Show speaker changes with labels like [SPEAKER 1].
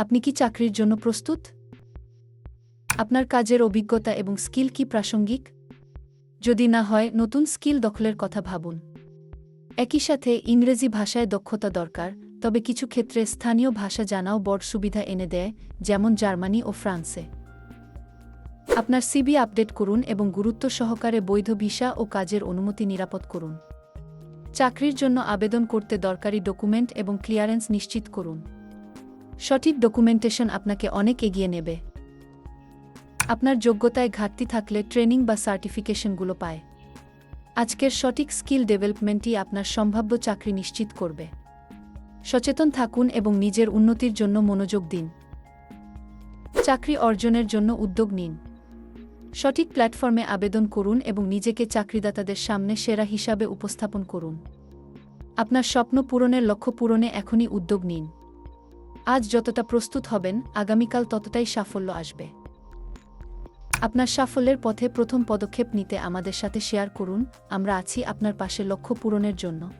[SPEAKER 1] আপনি কি চাকরির জন্য প্রস্তুত? আপনার কাজের অভিজ্ঞতা এবং স্কিল কি প্রাসঙ্গিক? যদি না হয়, নতুন স্কিল দখলের কথা ভাবুন। একই সাথে ইংরেজি ভাষায় দক্ষতা দরকার, তবে কিছু ক্ষেত্রে স্থানীয় ভাষা জানাও বড় সুবিধা এনে দেয়, যেমন জার্মানি ও ফ্রান্সে। আপনার সিবি আপডেট করুন এবং গুরুত্ব সহকারে বৈধ ভিসা ও কাজের অনুমতি নিরাপদ করুন। চাকরির জন্য আবেদন করতে দরকারি ডকুমেন্ট এবং ক্লিয়ারেন্স নিশ্চিত করুন। সঠিক ডকুমেন্টেশন আপনাকে অনেক এগিয়ে নেবে। আপনার যোগ্যতায় ঘাটতি থাকলে ট্রেনিং বা সার্টিফিকেশনগুলো পায়। আজকের সঠিক স্কিল ডেভেলপমেন্টই আপনার সম্ভাব্য চাকরি নিশ্চিত করবে। সচেতন থাকুন এবং নিজের উন্নতির জন্য মনোযোগ দিন। চাকরি অর্জনের জন্য উদ্যোগ নিন। সঠিক প্ল্যাটফর্মে আবেদন করুন এবং নিজেকে চাকরিদাতাদের সামনে সেরা হিসাবে উপস্থাপন করুন। আপনার স্বপ্ন পূরণের লক্ষ্য পূরণে এখনই উদ্যোগ নিন। আজ যতটা প্রস্তুত হবেন, আগামীকাল ততটাই সাফল্য আসবে। আপনার সাফল্যের পথে প্রথম পদক্ষেপ নিতে আমাদের সাথে শেয়ার করুন। আমরা আছি আপনার পাশে লক্ষ্য পূরণের জন্য।